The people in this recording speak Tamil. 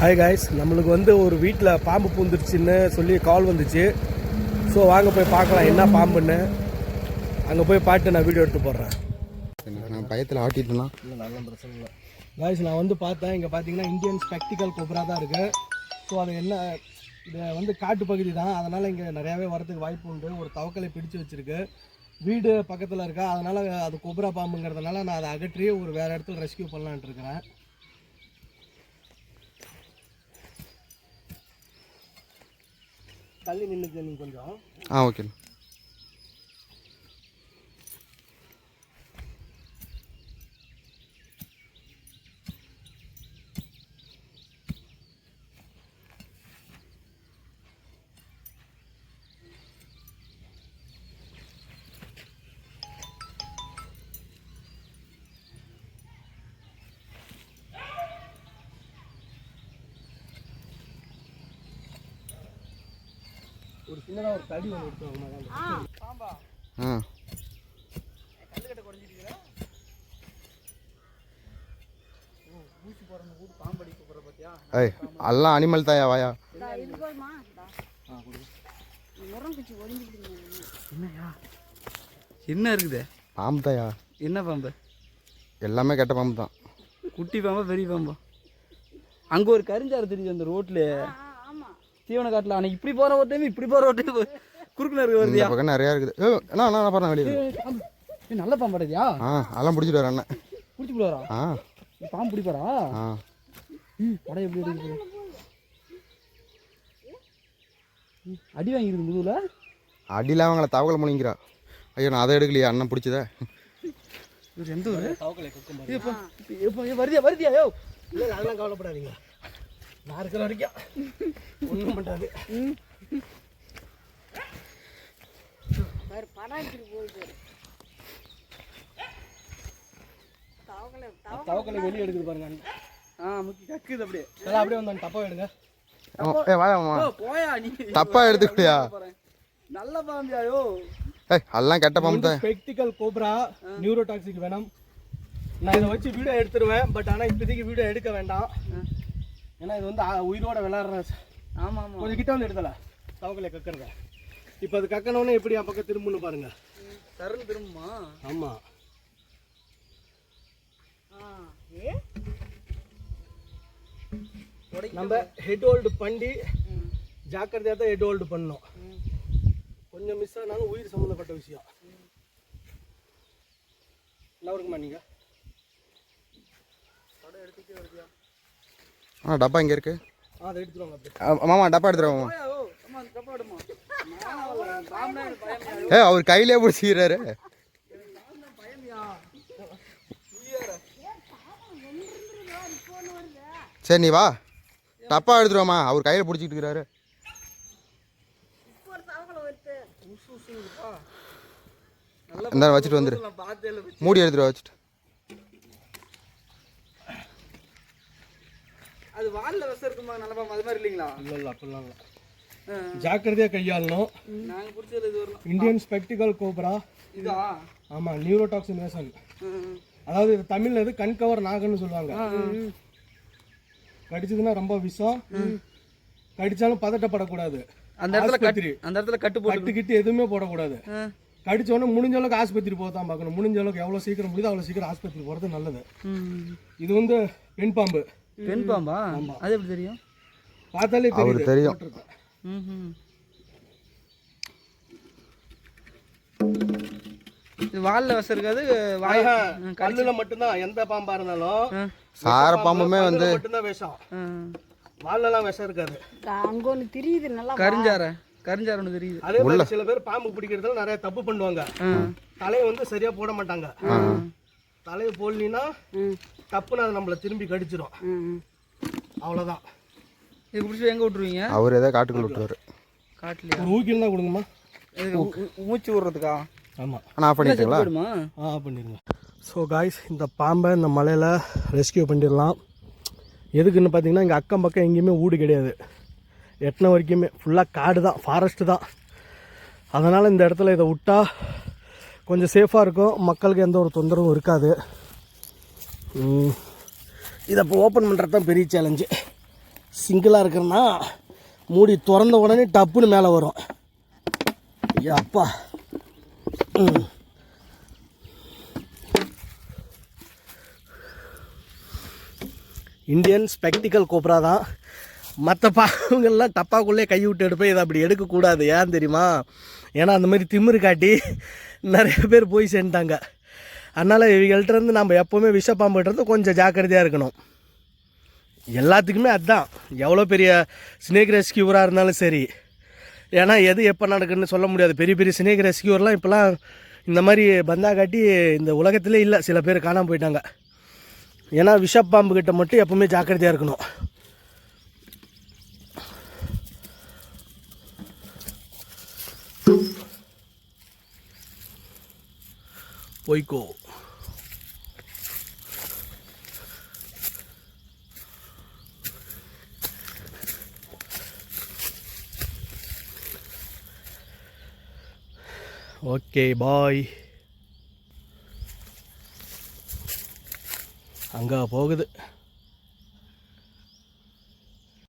ஹாய் காய்ஸ் நம்மளுக்கு வந்து ஒரு வீட்டில் பாம்பு பூந்துருச்சுன்னு சொல்லி கால் வந்துச்சு. ஸோ வாங்க போய் பார்க்கலாம் என்ன பாம்புன்னு. அங்கே போய் பாட்டு நான் வீடியோ எடுத்து போடுறேன். நான் பயத்தில் ஆட்டிட்டேன்னா இல்லை நல்ல பிரச்சனை இல்லை. காய்ஸ் நான் வந்து பார்த்தேன் இங்கே பார்த்தீங்கன்னா இந்தியன் ஸ்பெக்டிக்கல் கொப்ரா தான் இருக்குது ஸோ அது என்ன இது வந்து காட்டு பகுதி தான். அதனால் இங்கே நிறையாவே வரதுக்கு வாய்ப்பு உண்டு. ஒரு தவக்கலை பிடிச்சு வச்சிருக்கு. வீடு பக்கத்தில் இருக்கா அதனால் அது கொப்ரா பாம்புங்கிறதுனால நான் அதை அகற்றி ஒரு வேறு இடத்துல ரெஸ்கியூ பண்ணலான்ட்டு இருக்கிறேன். தள்ளி நின்றுக்கு நீங்கள் கொஞ்சம். ஆ ஓகே. ஒரு சின்னதாக ஒரு தடி ஒன்று எடுத்து ஆ. ஏய் எல்லாம் அனிமல் தாயா வாயா. என்ன இருக்குது? பாம்பு தாயா என்ன பாம்பு? எல்லாமே கெட்ட பாம்பு தான். குட்டி பாம்பா பெரிய பாம்பா? அங்கே ஒரு கரிஞ்சாறு தெரியுது அந்த ரோட்ல. தீவன காட்டில். ஆனால் இப்படி போகிற ஒரு டைம் இப்படி போகிற ஒரு டைம் குறுக்குல இருக்க வருதியா பக்கம் நிறையா இருக்குது. என்ன நான் பாருங்க வெளியே நல்ல பாம்பு அடையா ஆ அதெல்லாம் பிடிச்சிட்டு வரேன் அண்ணன் பிடிச்சி போடுறா ஆ. பாம்பு பிடிப்பாரா ஆ. ம் படம் எப்படி இருக்குது அடி வாங்கியிருக்கு முதுகில் அடியில் அவங்கள தவக்கலை முனிங்கிறா ஐயோ நான் அதை எடுக்கலையா? அண்ணன் பிடிச்சதே. இவர் எந்த ஊர்? வருதியா வருதியா யோ? இல்லை அதெல்லாம் கவலைப்படாதீங்க. நான் இருக்கிற வரைக்கும். ஒன்றும் பண்ணாது தவக்கலை வெளியே எடுக்குது பாருங்க ஆ முக்கி கக்குது அப்படியே. அப்படியே வந்து தப்பா எடுங்க போயா நீ? தப்பா எடுத்துக்கிட்டியா? நல்ல பாம்பியா யோ ஏய் எல்லாம் கெட்ட பாம்பு தான். ஸ்பெக்டிக்கல் கோப்ரா நியூரோடாக்சிக் வேணும் நான் இதை வச்சு வீடியோ எடுத்துருவேன் பட் ஆனால் இப்போதைக்கு வீடியோ எடுக்க வேண்டாம். ஏன்னா இது வந்து உயிரோட விளாட்ற ஆமாம் ஆமாம் கொஞ்சம் கிட்ட வந்து எடுத்தல தவக்கலை கக்கிறத இப்போ அது கக்கனோடனே எப்படி என் பக்கம் திரும்புன்னு பாருங்க. தருண் திரும்புமா? ஆமாம் நம்ம ஹெட் ஹோல்டு பண்ணி ஜாக்கிரதையாக தான் ஹெட் ஹோல்டு பண்ணணும். கொஞ்சம் மிஸ் ஆனாலும் உயிர் சம்மந்தப்பட்ட விஷயம். நல்லா இருக்குமா நீங்கள் ஆ டப்பா இங்கே இருக்கு. மாமா டப்பா எடுத்துருவா மாமா. ஓ அம்மா தப்பா விடுமா பாம்புனா எனக்கு பயமியா ஏ அவர் கையிலே பிடிச்சிக்கிறாரு. சரி நீ வா. டப்பா எடுத்துருவாமா அவர் கையில் பிடிச்சிக்கிட்டு இருக்கிறாரு. இந்த வச்சுட்டு இல்லை மூடி எடுத்துட்டு வச்சுட்டு. அது வாலில் விஷம் இருக்குமா? நல்ல பாம்பு அது மாதிரி இல்லைங்களா? இல்லை இல்லை அப்படிலாம் இல்லை. ஜாக்கிரதையாக கையாளணும். நாங்கள் பிடிச்சது இது வரலாம். இந்தியன் ஸ்பெக்டிக்கல் கோப்ரா இதா? ஆமாம் நியூரோடாக்சின் வேசன். அதாவது இது தமிழ்ல இது கண்கவர் நாகன்னு சொல்லுவாங்க. கடிச்சதுன்னா ரொம்ப விஷம். கடிச்சாலும் பதட்டப்படக்கூடாது. அந்த இடத்துல கட்டு அந்த இடத்துல கட்டு போட்டு கட்டுக்கிட்டு எதுவுமே போடக்கூடாது. கடிச்ச உடனே முடிஞ்ச அளவுக்கு ஆஸ்பத்திரி போக தான் பார்க்கணும். முடிஞ்ச அளவுக்கு எவ்வளோ சீக்கிரம் முடியுதோ அவ்வளோ சீக்கிரம் ஆஸ்பத்திரி போகிறது நல்லது. இது வந்து பெண் பாம்பு பெண் பாம்பா? அது எப்படி தெரியும்? பார்த்தாலே அவருக்கு தெரியும். இது வாலில் விஷம் இருக்காது வாய் கல்லுல மட்டும்தான் எந்த பாம்பா இருந்தாலும். சார பாம்புமே வந்து மட்டும்தான் விஷம். வாழலாம் விஷம் இருக்காது. அங்க ஒன்று தெரியுது நல்லா கரிஞ்சார கரிஞ்சார ஒன்று தெரியுது. அதே மாதிரி சில பேர் பாம்பு பிடிக்கிறதுல நிறைய தப்பு பண்ணுவாங்க. தலையை வந்து சரியா போட மாட்டாங்க. தலையை போடலினா ம். தப்புன்னு அது நம்மள திரும்பி கடிச்சிடும் ம் அவ்வளவுதான். இது பிடிச்சி எங்கே விட்டுருவீங்க? அவர் ஏதோ காட்டுக்குள்ள விட்டுருவாரு. காட்டுலையா? ஒரு ஊக்கில் தான் கொடுங்கம்மா மூச்சு விடுறதுக்கா? ஆமா. ஆனால் ஆஃப் பண்ணிட்டீங்களா ஆ பண்ணிடுங்க. ஸோ காய்ஸ் இந்த பாம்பை இந்த மலையில் ரெஸ்கியூ பண்ணிடலாம். எதுக்குன்னு பார்த்தீங்கன்னா இங்கே அக்கம் பக்கம் எங்கேயுமே வீடு கிடையாது. எட்டின வரைக்குமே ஃபுல்லாக காடு தான் ஃபாரஸ்ட்டு தான். அதனால் இந்த இடத்துல இதை விட்டா கொஞ்சம் சேஃபாக இருக்கும். மக்களுக்கு எந்த ஒரு தொந்தரவும் இருக்காது. இதை இப்போ ஓப்பன் பண்ணுறது தான் பெரிய சேலஞ்சு சிங்கிளாக இருக்கிறன்னா மூடி திறந்த உடனே டப்புன்னு மேலே வரும். ஐயா அப்பா. இந்தியன் ஸ்பெக்டிக்கல் கோப்ரா தான். மற்ற பாவங்கள்லாம் டப்பாக்குள்ளே கை விட்டு எடுப்பேன். இதை அப்படி எடுக்கக்கூடாது. ஏன் தெரியுமா? ஏன்னா அந்த மாதிரி திமிரு காட்டி நிறைய பேர் போய் சேர்ந்துட்டாங்க. அதனால் இவங்கள்ட்டருந்து நம்ம எப்போவுமே விஷப்பாம்புகிட்டருந்து கொஞ்சம் ஜாக்கிரதையாக இருக்கணும். எல்லாத்துக்குமே அதுதான் எவ்வளோ பெரிய ஸ்னேக் ரெஸ்கியூவராக இருந்தாலும் சரி. ஏன்னா எது எப்போ நடக்குதுன்னு சொல்ல முடியாது. பெரிய பெரிய ஸ்னேக் ரெஸ்கியூவர்லாம் இப்போலாம் இந்த மாதிரி பந்தா காட்டி இந்த உலகத்திலே இல்லை. சில பேர் காணாமல் போயிட்டாங்க. ஏன்னா விஷப்பாம்புக்கிட்ட மட்டும் எப்போவுமே ஜாக்கிரதையாக இருக்கணும். போய்க்கோ ஓகே பாய் அங்கே போகுது